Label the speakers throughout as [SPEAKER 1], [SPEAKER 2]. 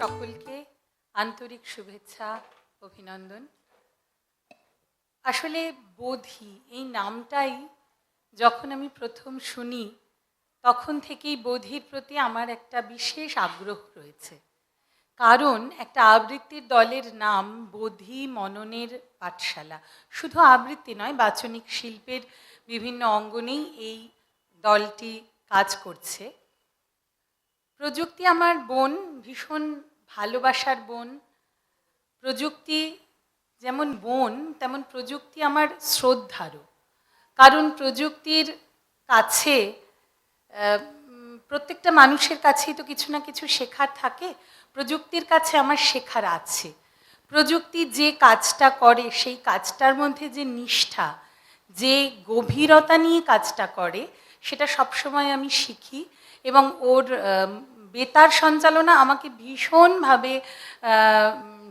[SPEAKER 1] সকলকে আন্তরিক শুভেচ্ছা, অভিনন্দন। আসলে বোধি, এই নামটাই যখন আমি প্রথম শুনি, তখন থেকেই বোধির প্রতি আমার একটা বিশেষ আগ্রহ রয়েছে। কারণ একটা আবৃত্তির দলের নাম বোধি মননের পাঠশালা। শুধু আবৃত্তি নয়, বাচনিক শিল্পের বিভিন্ন অঙ্গনেই এই দলটি কাজ করছে। প্রযুক্তি আমার বোন ভীষণ ভালোবাসার বোন, প্রযুক্তি যেমন বোন, তেমন প্রযুক্তি আমার শ্রদ্ধারও। কারণ প্রযুক্তির কাছে প্রত্যেকটা মানুষের কাছেই তো কিছু না কিছু শেখার থাকে, প্রযুক্তির কাছে আমার শেখার আছে। প্রযুক্তি যে কাজটা করে, সেই কাজটার মধ্যে যে নিষ্ঠা, যে গভীরতা নিয়ে কাজটা করে, সেটা সবসময় আমি শিখি এবং ওর বেতার সঞ্চালনা আমাকে ভীষণভাবে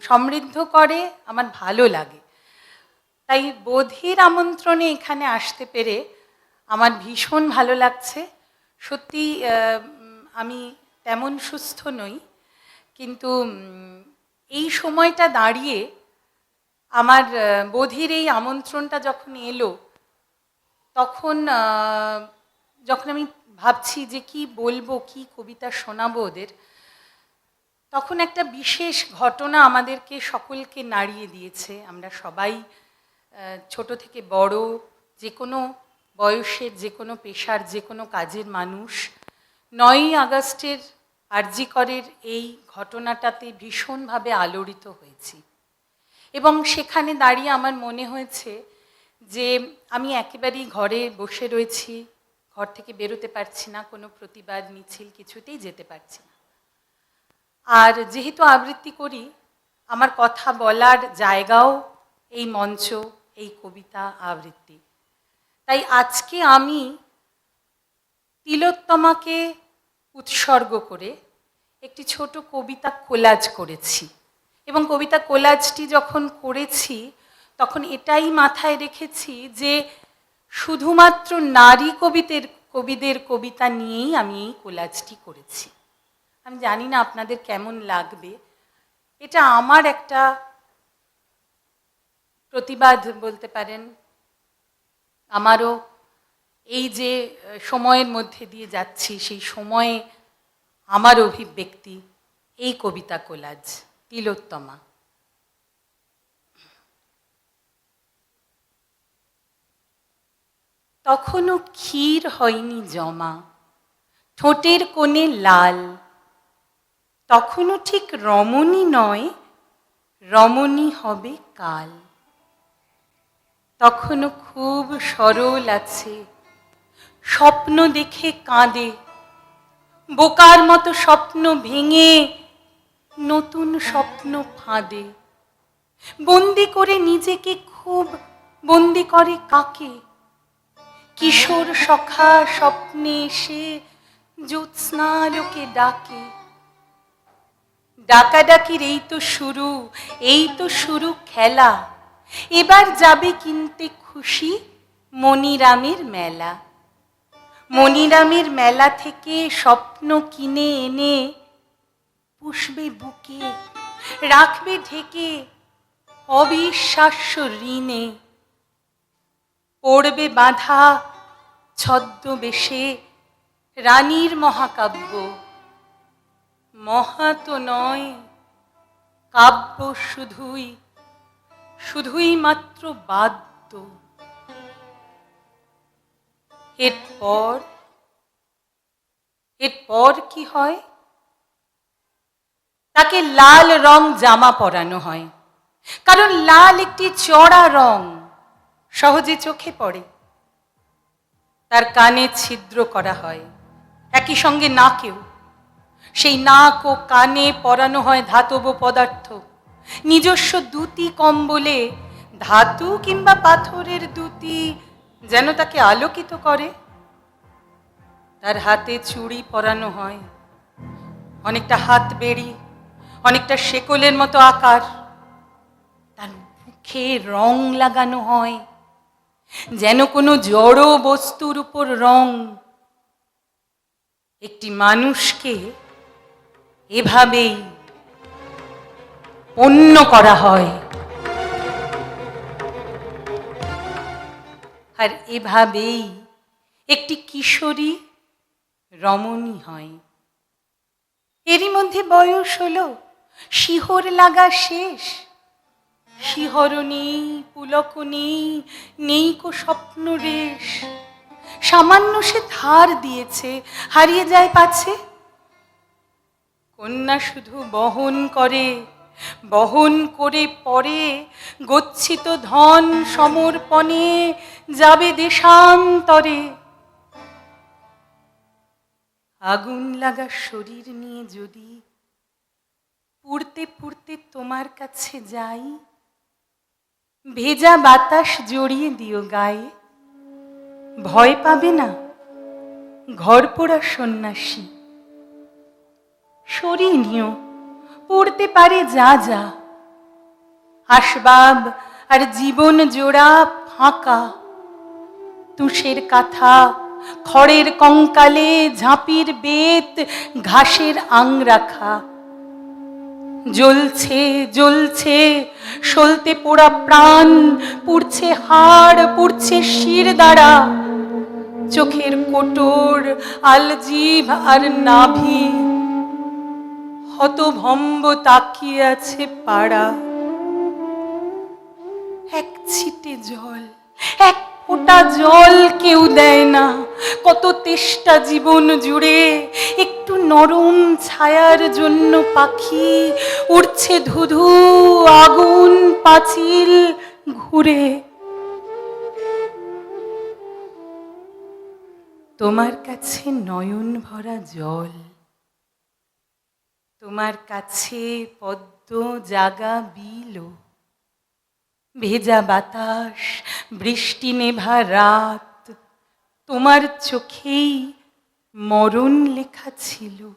[SPEAKER 1] সমৃদ্ধ করে, আমার ভালো লাগে। তাই বোধির আমন্ত্রণে এখানে আসতে পেরে আমার ভীষণ ভালো লাগছে। সত্যি আমি তেমন সুস্থ নই, কিন্তু এই সময়টা দাঁড়িয়ে আমার বোধির এই আমন্ত্রণটা যখন এলো, তখন যখন আমি ভাবছি যে কি বলব, কি কবিতা শোনাবো ওদের। তখন একটা বিশেষ ঘটনা আমাদেরকে সকলকে নাড়িয়ে দিয়েছে। আমরা সবাই ছোট থেকে বড়, যে কোনো বয়সের, যে কোনো পেশার, যে কোনো কাজের মানুষ, নয়ই আগস্টের আরজিকরের এই ঘটনাটাতে ভীষণভাবে আলোড়িত হয়েছি। এবং সেখানে দাঁড়িয়ে আমার মনে হয়েছে যে আমি একেবারেই ঘরে বসে রয়েছি ঘর থেকে বেরোতে পারছি না, কোনো প্রতিবাদ, মিছিল কিছুতেই যেতে পারছি না। আর যেহেতু আবৃত্তি করি, আমার কথা বলার জায়গাও এই মঞ্চ, এই কবিতা আবৃত্তি। তাই আজকে আমি তিলোত্তমাকে উৎসর্গ করে একটি ছোট কবিতা কোলাজ করেছি। এবং কবিতা কোলাজটি যখন করেছি, তখন এটাই মাথায় রেখেছি যে শুধুমাত্র নারী কবিদের কবিদের কবিতা নিয়েই আমি এই কোলাজটি করেছি। আমি জানি না আপনাদের কেমন লাগবে। এটা আমার একটা প্রতিবাদ বলতে পারেন। আমারও এই যে, সময়ের মধ্যে দিয়ে যাচ্ছি, সেই সময়ে আমার অভিব্যক্তি এই কবিতা কোলাজ, তিলোত্তমা। তখনও ক্ষীর হয়নি জমা। ঠোঁটের কোণে লাল। তখনও ঠিক রমণী নয়, রমণী হবে কাল। তখনও খুব সরল আছে, স্বপ্ন দেখে কাঁদে। বোকার মতো স্বপ্ন ভেঙে নতুন স্বপ্ন ফাঁদে। বন্দি করে নিজেকে খুব বন্দি করে কাকে? কিশোর সখা স্বপ্নে এসে জ্যোৎস্নালোকে ডাকে। ডাকাডাকির এই তো শুরু, এই তো শুরু খেলা। এবার যাবে কিনতে খুশি মনিরামের মেলা। মনিরামের মেলা থেকে স্বপ্ন কিনে এনে পুষবে বুকে, রাখবে ঢেকে অবিশ্বাস্য ঋণে। পড়বে বাঁধা ছদ্মবেশে রানীর মহাকাব্য। মহা তো নয়, কাব্য শুধুই শুধুই মাত্র বাদ্য। এরপর এরপর কি হয়? তাকে লাল রং জামা পরানো হয়। কারণ লাল একটি চড়া রং। সহজে চোখে পড়ে। তার কানে ছিদ্র করা হয়। একই সঙ্গে নাকেও। সেই নাক ও কানে পরানো হয় ধাতব পদার্থ। নিজস্ব দুটি কম্বলে ধাতু কিংবা পাথরের দুটি যেন তাকে আলোকিত করে। তার হাতে চুড়ি পরানো হয়। অনেকটা হাত বেড়ি, অনেকটা শেকলের মতো আকার। তার মুখে রং লাগানো হয়। যেন কোনো জড় বস্তুর উপর রং। একটি মানুষকে এভাবেই পণ্য করা হয়। আর এভাবেই একটি কিশোরী রমণী হয়। এরই মধ্যে বয়স হলো, শিহর লাগা শেষ। শিহর নেই পুলক নেই নেই কো স্বপ্ন রেশ। সামান্য সে ধার দিয়েছে, হারিয়ে যায় পাছে। কন্যা শুধু বহন করে বহন করে পরে, গচ্ছিত ধন সমর্পণে যাবে দেশান্তরে। আগুন লাগা শরীর নিয়ে যদি পুড়তে পুড়তে তোমার কাছে যাই ভেজা বাতাস জড়িয়ে দিও গায়ে। ভয় পাবে না, ঘর পোড়া সন্ন্যাসী। সরিয়ে নিও, পড়তে পারে যা যা। আসবাব আর জীবন জোড়া ফাঁকা। তুষের কাথা, খড়ের কঙ্কালে ঝাঁপির বেত, ঘাসের আং রাখা জ্বলছে জ্বলছে, সলতে পোড়া প্রাণ, পুড়ছে হাড়, পুড়ছে শির দ্বারা। চোখের কোটর, আলজিভ আর নাভি। হতভম্ব তাকিয়ে আছে পাড়া। এক ছিটে জল, এক ফোঁটা জল কেউ দেয় না। কত তেষ্টা জীবন জুড়ে একটু নরম ছায়ার জন্য পাখি উড়ছে ধুধু আগুন পাঁচিল ঘুরে। তোমার কাছে নয়ন ভরা জল, তোমার কাছে পদ্ম জাগা বিলো। ভেজা বাতাস, বৃষ্টি নেভা রাত। তোমার চোখেই মরণ লেখা ছিল।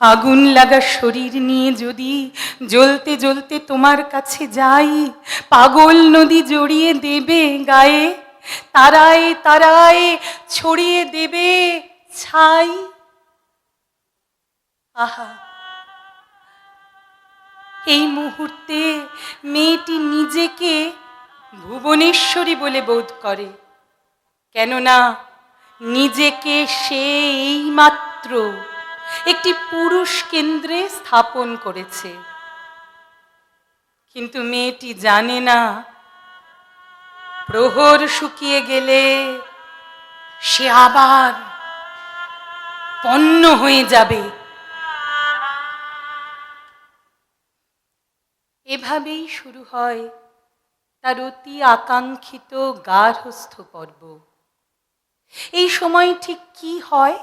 [SPEAKER 1] আগুন লাগা শরীর নিয়ে যদি জ্বলতে জ্বলতে তোমার কাছে যাই, পাগল নদী জড়িয়ে দেবে গায়ে, তারায় তারায় ছড়িয়ে দেবে ছাই। আহা এই মুহূর্তে মেয়েটি নিজেকে ভুবনেশ্বরী বলে বোধ করে। কেননা নিজেকে সে এইমাত্র একটি পুরুষ কেন্দ্রে স্থাপন করেছে। কিন্তু মেয়েটি জানে না, প্রহর শুকিয়ে গেলে সে আবার পণ্য হয়ে যাবে। এভাবেই শুরু হয় তার অতি আকাঙ্ক্ষিত গার্হস্থ পর্ব। এই সময় ঠিক কি হয়?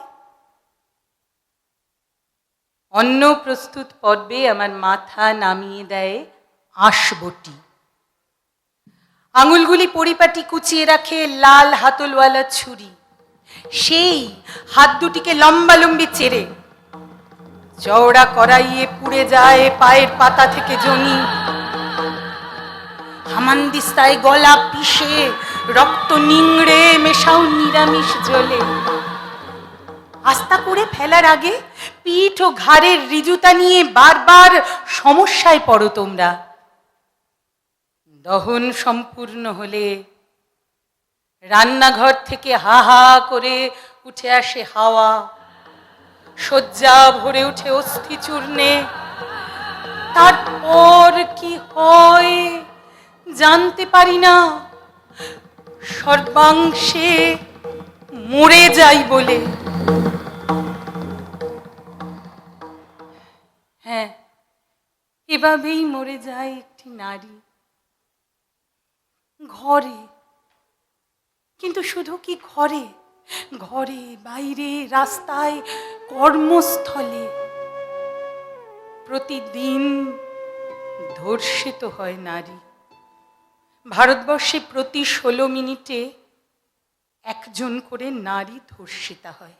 [SPEAKER 1] অন্ন প্রস্তুত পর্বে আমার মাথা নামিয়ে দেয় আঁশবটি। আঙুলগুলি পরিপাটি কুচিয়ে রাখে লাল হাতলওয়ালা ছুরি। সেই হাত দুটিকে লম্বা লম্বি চেরে চওড়া করাইয়ে পুড়ে যায় পায়ের পাতা থেকে জনি হামানদিস্তায় গলা পিষে, রক্ত নিংড়ে, মেশাও নিরামিষ জলে। আস্তা করে ফেলার আগে পিঠ ও ঘাড়ের রিজুতা নিয়ে বারবার সমস্যায় পড়ো তোমরা। দহন সম্পূর্ণ হলে রান্নাঘর থেকে হা হা করে উঠে আসে হাওয়া। শয্যা ভরে উঠে অস্থি চূর্ণে। তারপর কি হয় জানতে পারি না। সর্বাংশে মরে যাই বলে। হ্যাঁ এভাবেই মরে যায় একটি নারী। ঘরে। কিন্তু শুধু কি ঘরে? ঘরে, বাইরে, রাস্তায়, কর্মস্থলে প্রতিদিন ধর্ষিত হয় নারী। ভারতবর্ষে প্রতি ষোলো মিনিটে একজন করে নারী ধর্ষিতা হয়।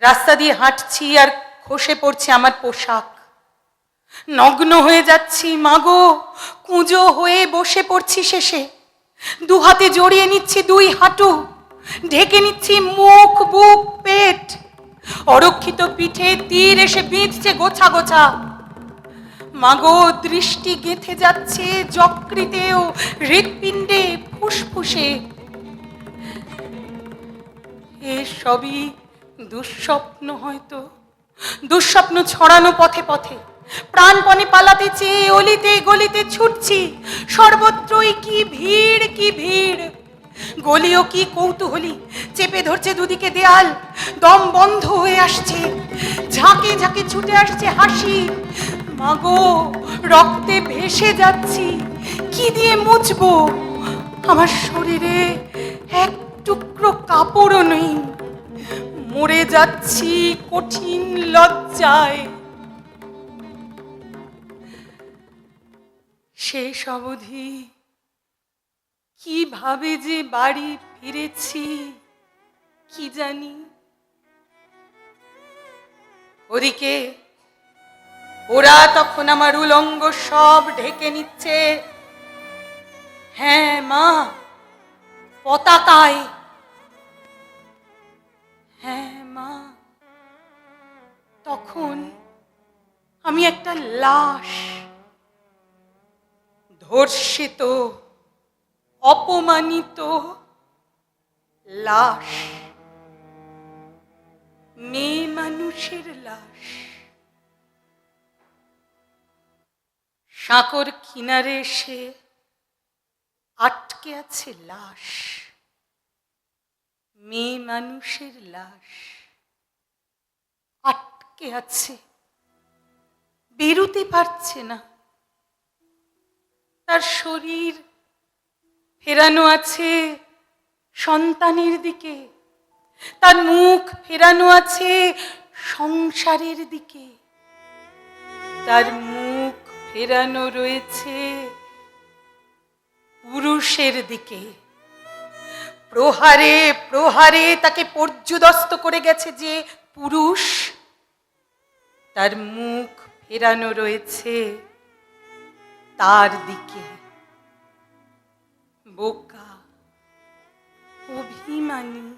[SPEAKER 1] রাস্তা দিয়ে হাঁটছি আর খসে পড়ছে আমার পোশাক। নগ্ন হয়ে যাচ্ছি, মাগো, কুঁজো হয়ে বসে পড়ছি শেষে। দু হাতে জড়িয়ে নিচ্ছি দুই হাঁটু, ঢেকে নিচ্ছি মুখ, বুক, পেট। অরক্ষিত পিঠে তীর এসে বিঁধছে গোছা গোছা। মাগো, দৃষ্টি গেথে যাচ্ছে যকৃতেও হৃৎপিণ্ডে ফুসফুসে। এ সবই দুঃস্বপ্ন হয়তো, দুঃস্বপ্ন ছড়ানো পথে পথে। প্রাণপণে পালাতে চেয়ে অলিতে গলিতে ছুটছি। সর্বত্রই কি ভিড় কি ভিড়? গলিও কি কৌতূহলী, চেপে ধরছে দুদিকে দেয়াল, দম বন্ধ হয়ে আসছে। ঝাঁকে ঝাঁকে ছুটে আসছে হাসি। মাগো, রক্তে ভেসে যাচ্ছি, কি দিয়ে মুছবো? আমার শরীরে এক টুকরো কাপড়ও নেই। মরে যাচ্ছি কঠিন লজ্জায়। শেষ অবধি। কীভাবে যে বাড়ি ফিরেছি, কি জানি। ওদিকে ওরা তখন আমার উলঙ্গ সব ঢেকে নিচ্ছে। হ্যাঁ মা, পতাকায়। হ্যাঁ মা, তখন আমি একটা লাশ ধর্ষিত, অপমানিত, লাশ। মেয়ে মানুষের লাশ। সাঁকর কিনারে এসে আটকে আছে লাশ। মেয়ে মানুষের লাশ। আটকে আছে। বেরোতে পারছে না। তার শরীর ফেরানো আছে সন্তানের দিকে, তার মুখ ফেরানো আছে সংসারের দিকে, তার মুখ ফেরানো রয়েছে পুরুষের দিকে। প্রহারে প্রহারে তাকে পর্যুদস্ত করে গেছে যে পুরুষ, তার মুখ ফেরানো রয়েছে তার দিকে। বোকা, অভিমানী,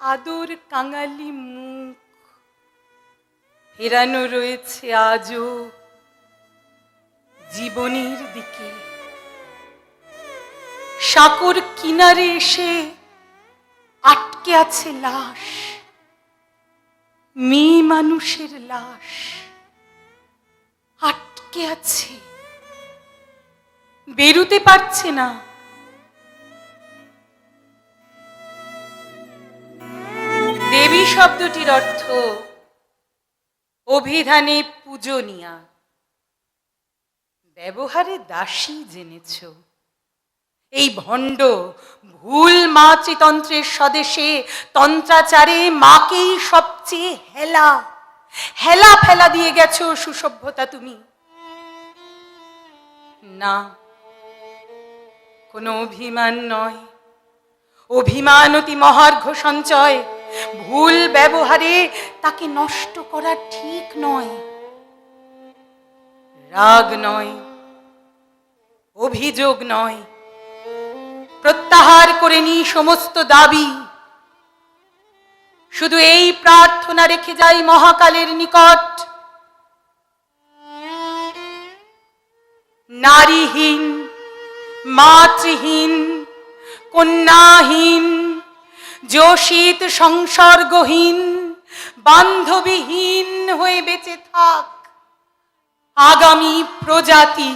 [SPEAKER 1] আদর কাঙালি মুখ। ফেরানো রয়েছে আজও জীবনের দিকে। সাঁকর কিনারে এসে আটকে আছে লাশ, মেয়ে মানুষের লাশ। আটকে আছে? বেরুতে পারছে না। দেবী শব্দটির অর্থ অভিধানে পূজনীয়া। ব্যবহারে দাসী জেনেছ। এই ভণ্ড ভুল মা মাতৃতন্ত্রের স্বদেশে তন্ত্রাচারে মাকেই সবচেয়ে হেলা। হেলা ফেলা দিয়ে গেছো সুসভ্যতা তুমি। না। কোনো অভিমান নয়। অভিমান অতি মহার্ঘ সঞ্চয়। ভুল ব্যবহারে তাকে নষ্ট করা ঠিক নয়। রাগ নয়। অভিযোগ নয়। প্রত্যাহার করে নি সমস্ত দাবি। শুধু এই প্রার্থনা রেখে যাই মহাকালের নিকট। নারীহীন, মাতৃহীন, কন্যাহীন যোষিত সংসর্গহীন, বান্ধবীহীন হয়ে বেঁচে থাক আগামী প্রজাতি।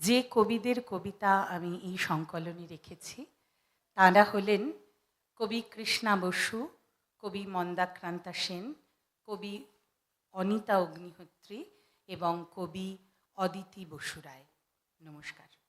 [SPEAKER 1] যে কবিদের কবিতা আমি এই সংকলনে রেখেছি, তারা হলেন কবি কৃষ্ণা বসু, কবি মন্দাক্রান্তা সেন, কবি অনিতা অগ্নিহোত্রী এবং কবি অদিতি বসু রায়। নমস্কার।